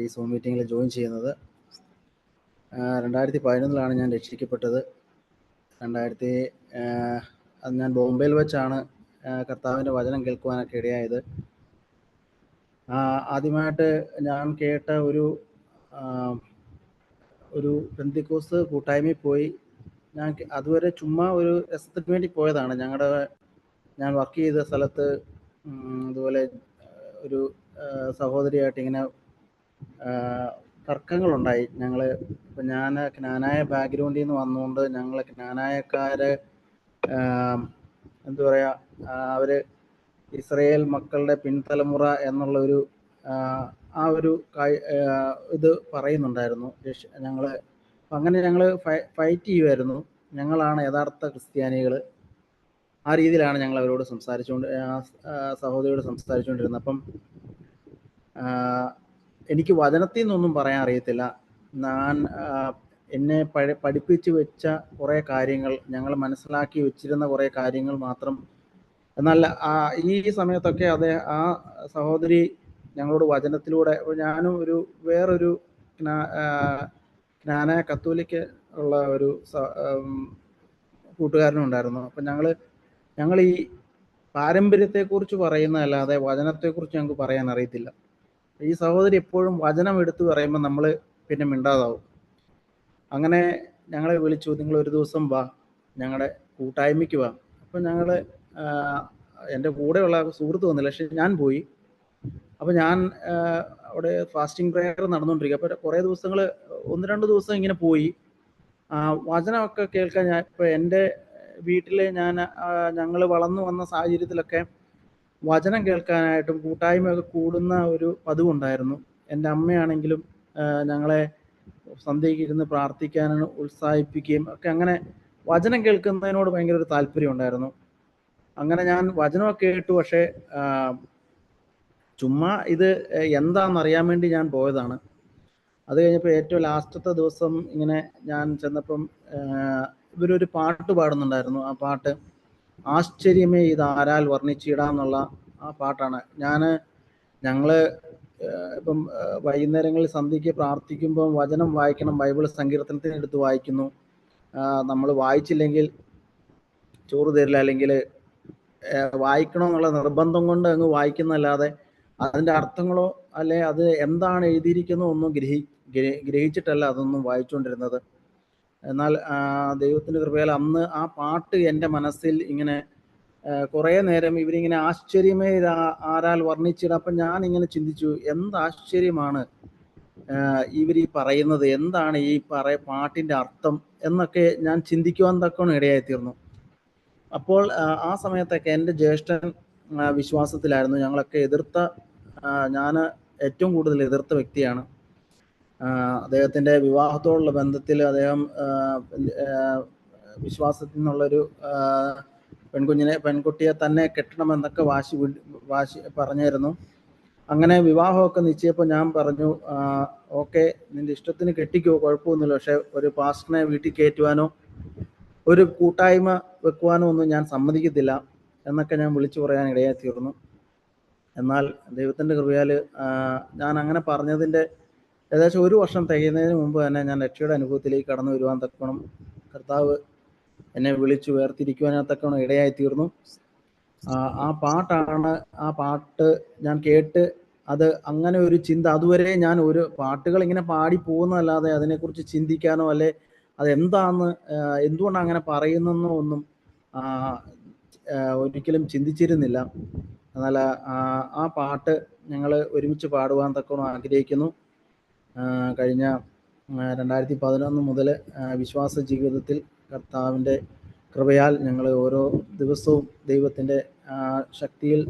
ഈ സൂം മീറ്റിങ്ങിൽ ജോയിൻ ചെയ്യുന്നത്. രണ്ടായിരത്തി പതിനൊന്നിലാണ് ഞാൻ രക്ഷിക്കപ്പെട്ടത്. രണ്ടായിരത്തി അത് ഞാൻ ബോംബെയിൽ വെച്ചാണ് കർത്താവിന്റെ വചനം കേൾക്കുവാനൊക്കെ ഇടയായത്. ആദ്യമായിട്ട് ഞാൻ കേട്ട ഒരു ഒരു പെന്തിക്കോസ് കൂട്ടായ്മയിൽ പോയി. ഞാൻ അതുവരെ ചുമ്മാ ഒരു രസത്തിന് വേണ്ടി പോയതാണ്. ഞങ്ങളുടെ ഞാൻ വർക്ക് ചെയ്ത സ്ഥലത്ത് അതുപോലെ ഒരു സഹോദരിയായിട്ട് ഇങ്ങനെ തർക്കങ്ങളുണ്ടായി. ഞങ്ങൾ ഇപ്പം ഞാൻ ജ്ഞാനായ ബാക്ക്ഗ്രൗണ്ടിൽ നിന്ന് വന്നുകൊണ്ട് ഞങ്ങൾ ജ്ഞാനായക്കാർ എന്താ പറയുക അവർ ഇസ്രയേൽ മക്കളുടെ പിൻതലമുറ എന്നുള്ള ഒരു ആ ഒരു ഇത് പറയുന്നുണ്ടായിരുന്നു. ഞങ്ങൾ അങ്ങനെ ഞങ്ങൾ ഫൈറ്റ് ചെയ്യുമായിരുന്നു ഞങ്ങളാണ് യഥാർത്ഥ ക്രിസ്ത്യാനികൾ ആ രീതിയിലാണ് ഞങ്ങൾ അവരോട് സംസാരിച്ചുകൊണ്ട് സഹോദരിയോട് സംസാരിച്ചുകൊണ്ടിരുന്നത് അപ്പം എനിക്ക് വചനത്തിൽ നിന്നൊന്നും പറയാൻ അറിയത്തില്ല. ഞാൻ എന്നെ പഴ പഠിപ്പിച്ചു വെച്ച കുറേ കാര്യങ്ങൾ ഞങ്ങൾ മനസ്സിലാക്കി വെച്ചിരുന്ന കുറേ കാര്യങ്ങൾ മാത്രം. എന്നാൽ ഈ സമയത്തൊക്കെ അതെ ആ സഹോദരി ഞങ്ങളോട് വചനത്തിലൂടെ ഞാനും ഒരു വേറൊരു ജ്ഞാന കത്തോലിക്ക ഉള്ള ഒരു കൂട്ടുകാരനും ഉണ്ടായിരുന്നു. അപ്പം ഞങ്ങൾ ഞങ്ങൾ ഈ പാരമ്പര്യത്തെക്കുറിച്ച് പറയുന്നതല്ലാതെ വചനത്തെക്കുറിച്ച് ഞങ്ങൾക്ക് പറയാൻ അറിയത്തില്ല. ഈ സഹോദരി എപ്പോഴും വചനം എടുത്തു പറയുമ്പോൾ നമ്മൾ പിന്നെ മിണ്ടാതാവും. അങ്ങനെ ഞങ്ങളെ വിളിച്ചു നിങ്ങൾ ഒരു ദിവസം വാ ഞങ്ങളുടെ കൂട്ടായ്മയ്ക്ക് വാ. അപ്പം ഞങ്ങൾ എന്റെ കൂടെയുള്ള സുഹൃത്ത് വന്നില്ല പക്ഷെ ഞാൻ പോയി. അപ്പം ഞാൻ അവിടെ ഫാസ്റ്റിംഗ് പ്രെയർ നടന്നുകൊണ്ടിരിക്കുക അപ്പോൾ കുറേ ദിവസങ്ങൾ ഒന്ന് രണ്ട് ദിവസം ഇങ്ങനെ പോയി. വചനമൊക്കെ കേൾക്കാൻ ഞാൻ ഇപ്പോൾ എന്റെ വീട്ടിൽ ഞാൻ ഞങ്ങൾ വളർന്നു വന്ന സാഹചര്യത്തിലൊക്കെ വചനം കേൾക്കാനായിട്ടും കൂട്ടായ്മയൊക്കെ കൂടുന്ന ഒരു പതിവുണ്ടായിരുന്നു. എന്റെ അമ്മയാണെങ്കിലും ഞങ്ങളെ സന്ധ്യയ്ക്ക് ഇരുന്ന് പ്രാർത്ഥിക്കാനും ഉത്സാഹിപ്പിക്കുകയും ഒക്കെ അങ്ങനെ വചനം കേൾക്കുന്നതിനോട് ഭയങ്കര ഒരു താല്പര്യം ഉണ്ടായിരുന്നു. അങ്ങനെ ഞാൻ വചനമൊക്കെ കേട്ടു പക്ഷേ ചുമ്മാ ഇത് എന്താണെന്ന് അറിയാൻ വേണ്ടി ഞാൻ പോയതാണ്. അത് കഴിഞ്ഞപ്പോൾ ഏറ്റവും ലാസ്റ്റത്തെ ദിവസം ഇങ്ങനെ ഞാൻ ചെന്നപ്പം ഇവരൊരു പാട്ട് പാടുന്നുണ്ടായിരുന്നു. ആ പാട്ട് ആശ്ചര്യമേ ഇത് ആരാൽ വർണിച്ചിടാന്നുള്ള ആ പാട്ടാണ്. ഞാൻ ഞങ്ങൾ ഇപ്പം വൈകുന്നേരങ്ങളിൽ സന്ധ്യയ്ക്ക് പ്രാർത്ഥിക്കുമ്പോൾ വചനം വായിക്കണം ബൈബിൾ സങ്കീർത്തനത്തിന് എടുത്ത് വായിക്കുന്നു. നമ്മൾ വായിച്ചില്ലെങ്കിൽ ചോറ് തരില്ല അല്ലെങ്കിൽ വായിക്കണമെന്നുള്ള നിർബന്ധം കൊണ്ട് അങ്ങ് വായിക്കുന്നല്ലാതെ അതിന്റെ അർത്ഥങ്ങളോ അല്ലെ അത് എന്താണ് എഴുതിയിരിക്കുന്നോ ഒന്നും ഗ്രഹി ഗ്രഹിച്ചിട്ടല്ല അതൊന്നും വായിച്ചുകൊണ്ടിരുന്നത്. എന്നാൽ ദൈവത്തിന്റെ കൃപയാൽ അന്ന് ആ പാട്ട് എന്റെ മനസ്സിൽ ഇങ്ങനെ കുറേ നേരം ഇവരിങ്ങനെ ആശ്ചര്യമേ ആരാൽ വർണിച്ചിട അപ്പം ഞാൻ ഇങ്ങനെ ചിന്തിച്ചു എന്ത് ആശ്ചര്യമാണ് ഇവർ ഈ പറയുന്നത് എന്താണ് ഈ പറയ പാട്ടിന്റെ അർത്ഥം എന്നൊക്കെ ഞാൻ ചിന്തിക്കുവാൻ തക്കവണ്ണം ഇടയായിത്തീർന്നു. അപ്പോൾ ആ സമയത്തൊക്കെ എന്റെ ജ്യേഷ്ഠൻ വിശ്വാസത്തിലായിരുന്നു. ഞങ്ങളൊക്കെ എതിർത്ത ഞാൻ ഏറ്റവും കൂടുതൽ എതിർത്ത വ്യക്തിയാണ്. അദ്ദേഹത്തിന്റെ വിവാഹത്തോടുള്ള ബന്ധത്തിൽ അദ്ദേഹം വിശ്വാസത്തിൽ നിന്നുള്ളൊരു പെൺകുഞ്ഞിനെ പെൺകുട്ടിയെ തന്നെ കെട്ടണമെന്നൊക്കെ വാശി വാശി പറഞ്ഞായിരുന്നു. അങ്ങനെ വിവാഹമൊക്കെ നിശ്ചയപ്പോൾ ഞാൻ പറഞ്ഞു ഓക്കെ നിന്റെ ഇഷ്ടത്തിന് കെട്ടിക്കോ കുഴപ്പമൊന്നുമില്ല. പക്ഷെ ഒരു പാസ്റ്ററിനെ വീട്ടിൽ കയറ്റുവാനോ ഒരു കൂട്ടായ്മ വെക്കുവാനോ ഒന്നും ഞാൻ സമ്മതിക്കത്തില്ല എന്നൊക്കെ ഞാൻ വിളിച്ചു പറയാൻ ഇടയായി തീർന്നു. എന്നാൽ ദൈവത്തിന്റെ കൃപയാൽ ഞാൻ അങ്ങനെ പറഞ്ഞതിന്റെ ഏകദേശം ഒരു വർഷം തികയുന്നതിന് മുമ്പ് തന്നെ ഞാൻ രക്ഷയുടെ അനുഭവത്തിലേക്ക് കടന്നു വരുവാൻ തക്കണം കർത്താവ് എന്നെ വിളിച്ചു വേർതിരിക്കുവാൻ തക്കണം ഇടയായി തീർന്നു. ആ പാട്ടാണ് ആ പാട്ട് ഞാൻ കേട്ട് അത് അങ്ങനെ ഒരു ചിന്ത അതുവരെ ഞാൻ ഒരു പാട്ടുകൾ ഇങ്ങനെ പാടി പോകുന്നതല്ലാതെ അതിനെക്കുറിച്ച് ചിന്തിക്കാനോ അല്ലെ അതെന്താന്ന് എന്തുകൊണ്ടാണ് അങ്ങനെ പറയുന്നെന്നോ ഒന്നും ഒരിക്കലും ചിന്തിച്ചിരുന്നില്ല. എന്നാൽ ആ പാട്ട് ഞങ്ങൾ ഒരുമിച്ച് പാടുവാൻ തക്കോണം ആഗ്രഹിക്കുന്നു. കഴിഞ്ഞ രണ്ടായിരത്തി പതിനൊന്ന് മുതൽ വിശ്വാസ ജീവിതത്തിൽ കർത്താവിന്റെ കൃപയാൽ ഞങ്ങൾ ഓരോ ദിവസവും ദൈവത്തിന്റെ ശക്തിയിൽ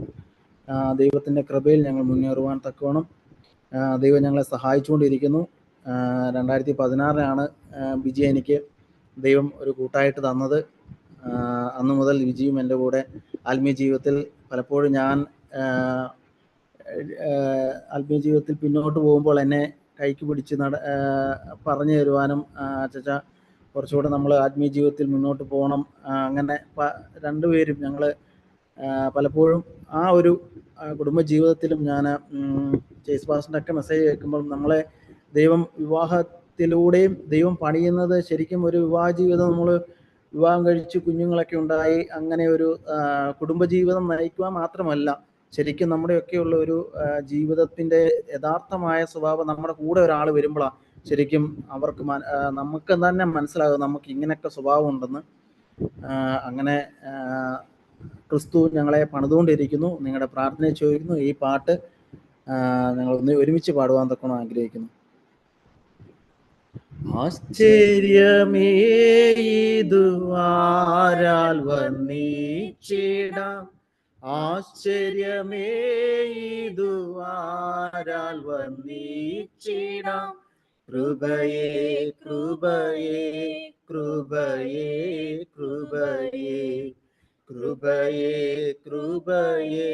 ദൈവത്തിന്റെ കൃപയിൽ ഞങ്ങൾ മുന്നേറുവാൻ തക്കവണ്ണം ദൈവം ഞങ്ങളെ സഹായിച്ചുകൊണ്ടിരിക്കുന്നു. രണ്ടായിരത്തി പതിനാറിനാണ് വിജി എനിക്ക് ദൈവം ഒരു കൂട്ടായിട്ട് തന്നത്. അന്നു മുതൽ വിജിയും എന്റെ കൂടെ ആത്മീയ ജീവിതത്തിൽ പലപ്പോഴും ഞാൻ ആത്മീയ ജീവിതത്തിൽ പിന്നോട്ട് പോകുമ്പോൾ എന്നെ കൈക്ക് പിടിച്ച് നട പറഞ്ഞു തരുവാനും ചച്ച കുറച്ചുകൂടെ നമ്മൾ ആത്മീയ ജീവിതത്തിൽ മുന്നോട്ട് പോകണം. അങ്ങനെ രണ്ടുപേരും ഞങ്ങൾ പലപ്പോഴും ആ ഒരു കുടുംബ കുടുംബജീവിതത്തിലും ഞാൻ ജെയ്സ് പാസിന്റെ ഒക്കെ മെസ്സേജ് കേൾക്കുമ്പോൾ നമ്മളെ ദൈവം വിവാഹത്തിലൂടെയും ദൈവം പണിയുന്നത് ശരിക്കും ഒരു വിവാഹ ജീവിതം നമ്മൾ വിവാഹം കഴിച്ച് കുഞ്ഞുങ്ങളൊക്കെ ഉണ്ടായി അങ്ങനെ ഒരു കുടുംബജീവിതം നയിക്കുക മാത്രമല്ല ശരിക്കും നമ്മുടെയൊക്കെയുള്ള ഒരു ജീവിതത്തിന്റെ യഥാർത്ഥമായ സ്വഭാവം നമ്മുടെ കൂടെ ഒരാൾ വരുമ്പോഴാണ് ശരിക്കും അവർക്ക് നമുക്ക് തന്നെ മനസ്സിലാകും നമുക്ക് ഇങ്ങനെയൊക്കെ സ്വഭാവം ഉണ്ടെന്ന്. അങ്ങനെ ക്രിസ്തു ഞങ്ങളെ പണിതുകൊണ്ടിരിക്കുന്നു. നിങ്ങളുടെ പ്രാർത്ഥനയെ ചോദിക്കുന്നു. ഈ പാട്ട് ഞങ്ങൾ ഒന്ന് ഒരുമിച്ച് പാടുവാൻ തക്കണം ആഗ്രഹിക്കുന്നു. ആശ്ചര്യമേ ഇതു ആരാൽ വർണിച്ചിടാം ആശ്ചര്യമേ ഇതു ആരാൽ വർണിച്ചിടാം കൃപയേ കൃപയേ കൃപയേ കൃപയേ കൃപയേ കൃപയേ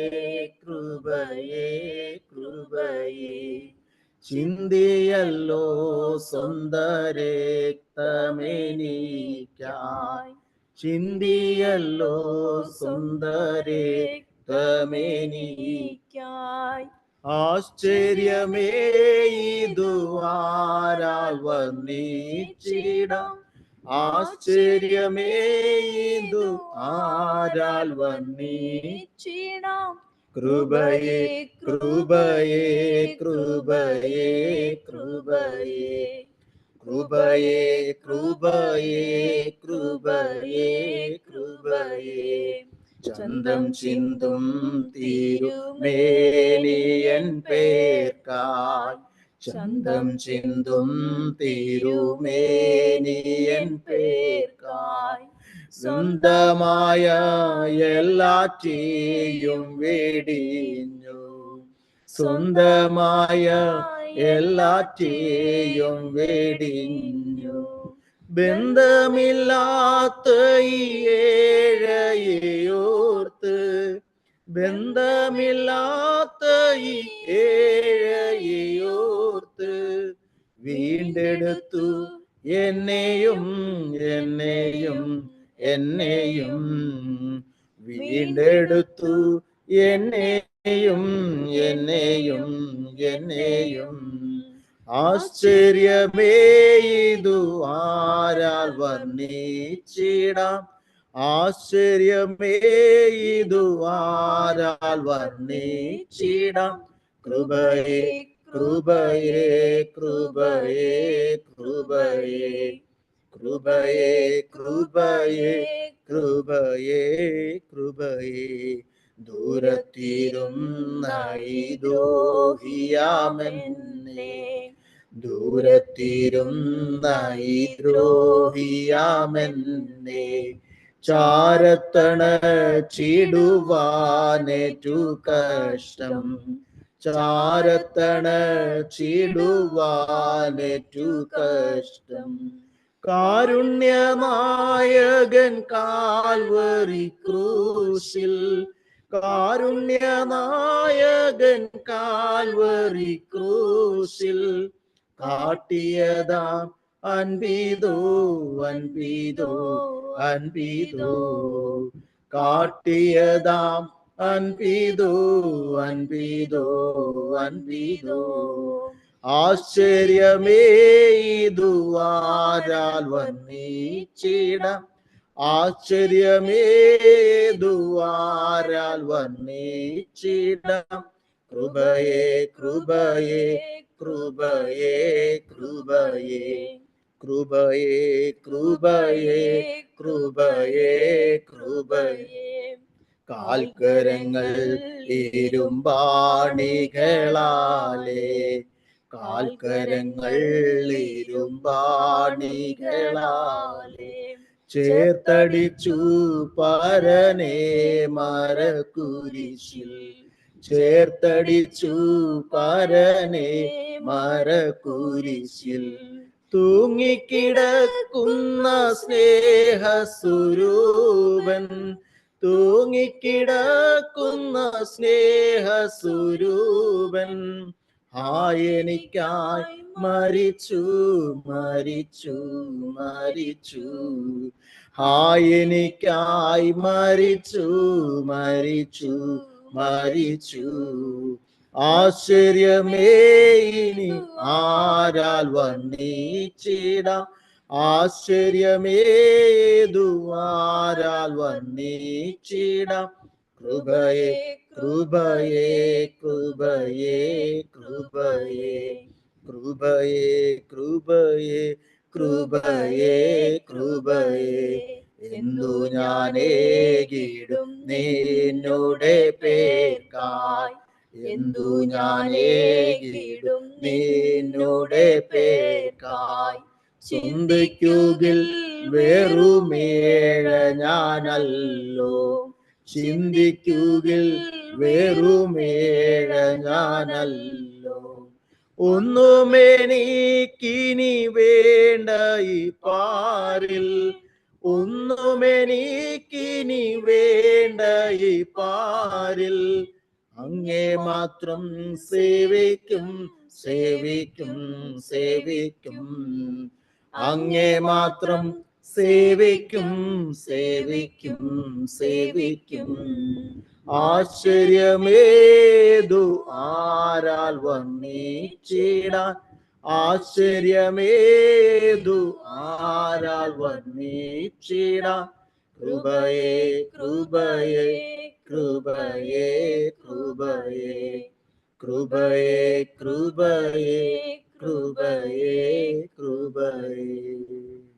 കൃപയേ കൃപയേ. ചിന്തിയല്ലോ സ്വന്തരക്തമെനിക്കായി ചിന്തിയല്ലോ സ്വന്തരക്തമെനിക്കായി ആശ്ചര്യമേ ഇതു ആരാൽ വർണിച്ചിടാം ആശ്ചര്യമേ ഇതു ആരാൽ വർണിച്ചിടാം കൃപയേ കൃപയേ കൃപയേ കൃപയേ കൃപയേ കൃപയേ കൃപയേ കൃപയേ ചന്തം ചിന്തും തിരുമേനിയൻ പേർക്കായി ചന്തം ചിന്തും തിരുമേനിയൻ പേർക്കായി സ്വന്തമായ എല്ലാറ്റെയും വേടിഞ്ഞു സ്വന്തമായ എല്ലാറ്റെയും വേടിഞ്ഞു. ബന്ധമില്ലാത്ത ഏഴയോർത്ത് ബന്ധമില്ലാത്ത ഏഴയോർത്ത് വീണ്ടെടുത്തു എന്നെയും എന്നെയും എന്നെയും വീണ്ടെടുത്തു എന്നെയും എന്നെയും എന്നെയും. ആശ്ചര്യമേ ഇതു ആരാൽ വർണിച്ചിടാം? ആശ്ചര്യമേ ഇതു ആരാൽ വർണിച്ചിടാം? കൃപയെ കൃപയെ കൃപയെ കൃപയെ. കൃപയെ കൃപയെ കൃപയെ കൃപയേ. ദൂരത്തിരുന്ന ദ്രോഹിയാമെന്നെ. ദൂരത്തിരുന്ന ദ്രോഹിയാമെന്നെ. ചാരത്തണ ചിടുവാനേറ്റു കഷ്ടം. ചാരത്തണ ചിടുവാനേറ്റു കഷ്ടം. കാരുണ്യനായകൻ കാൽവറി ക്രൂശിൽ കാരുണ്യനായകൻ കാൽവറി ക്രൂശിൽ കാട്ടിയതാം അൻപീതോ അൻപീതോ അൻപീതോ കാട്ടിയതാം അൻപീതോ അൻപീതോ അൻപീതോ ആശ്ചര്യമേ ഇതു ആരാൽ വർണിച്ചിടാം ആശ്ചര്യമേ ഇതു ആരാൽ വർണിച്ചിടാം. കൃപയേ കൃപയേ കൃപയേ കൃപയേ. കൃപയേ കൃപയേ കൃപയേ കൃപയേ. കാൽക്കരങ്ങൾ ഇരുമ്പാണികളാലേ. കാൽക്കരങ്ങൾ ഇരുമ്പാണികളാലേ. ചേർത്തടിച്ചു പരനെ മരക്കുരിശിൽ. ചേർത്തടിച്ചു പരനെ മരക്കുരിശിൽ. തൂങ്ങിക്കിടക്കുന്ന സ്നേഹസ്വരൂപൻ. തൂങ്ങിക്കിടക്കുന്ന സ്നേഹസ്വരൂപൻ. ആയെനിക്കായി മരിച്ചു മരിച്ചു മരിച്ചു ആയെനിക്കായി മരിച്ചു മരിച്ചു മരിച്ചു ആശ്ചര്യമേ ഇനി ആരാൽ വർണിച്ചിടാം ആശ്ചര്യമേതു ആരാൽ വർണിച്ചിടാം കൃപയെ കൃപയെ കൃപയേ കൃപയേ കൃപയേ കൃപയേ കൃപയേ കൃപയേ. എന്തു ഞാനേകിടും നിന്നുടെ പേർക്കായി. എന്തു ഞാനേകിടും നിന്നുടെ പേർക്കായി. ചിന്തിക്കുകിൽ വെറുമേഴ ഞാനല്ലോ. ചിന്തിക്കുകിൽ വെറുമേഴ ഞാനല്ലോ. ഒന്നുമെനിക്കിനി വേണ്ട ഈ പാരിൽ ഒന്നുമെനിക്കിനി വേണ്ട ഈ പാരിൽ അങ്ങേ മാത്രം സേവിക്കും സേവിക്കും സേവിക്കും. അങ്ങേ മാത്രം സേവിക്കും സേവിക്കും സേവിക്കും ആശ്ചര്യമേതു ആരാൽ വർണിച്ചിടാൻ? ആശ്ചര്യമേതു ആരാൽ വർണിച്ചിടാൻ? കൃപയേ കൃപയേ കൃപയേ കൃപയേ. കൃപയേ കൃപയേ കൃപയേ കൃപയെ.